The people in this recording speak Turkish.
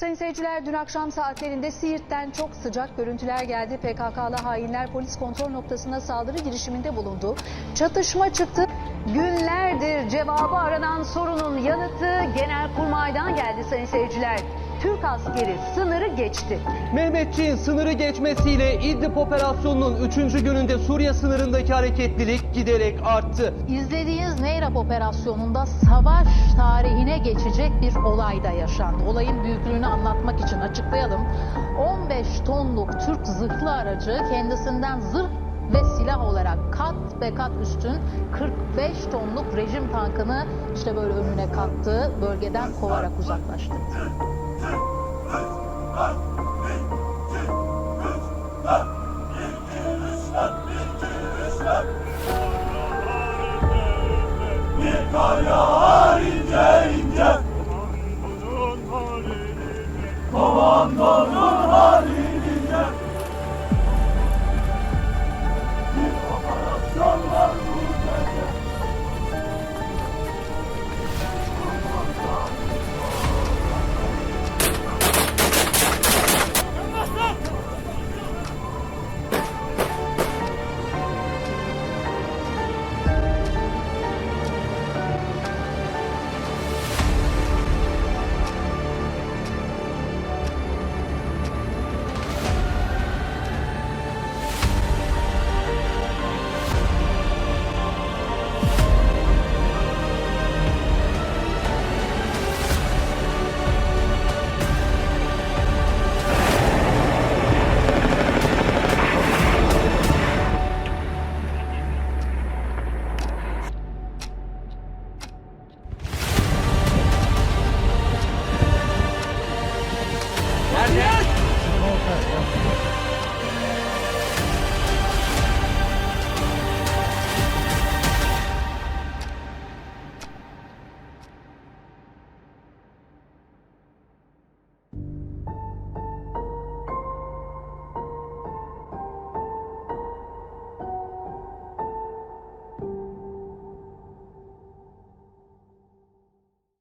Sayın seyirciler dün akşam saatlerinde Siirt'ten çok sıcak görüntüler geldi. PKK'lı hainler polis kontrol noktasına saldırı girişiminde bulundu. Çatışma çıktı. Günlerdir cevabı aranan sorunun yanıtı Genelkurmay'dan geldi sayın seyirciler. Türk askeri sınırı geçti. Mehmetçiğin sınırı geçmesiyle İdlib operasyonunun 3. gününde Suriye sınırındaki hareketlilik giderek arttı. İzlediğiniz Neyrap operasyonunda savaş tarihine geçecek bir olay da yaşandı. Olayın büyüklüğünü anlatmak için açıklayalım. 15 tonluk Türk zırhlı aracı kendisinden zırh ve silah olarak kat be kat üstün 45 tonluk rejim tankını işte böyle önüne kattı, bölgeden kovarak uzaklaştırdı. Congo.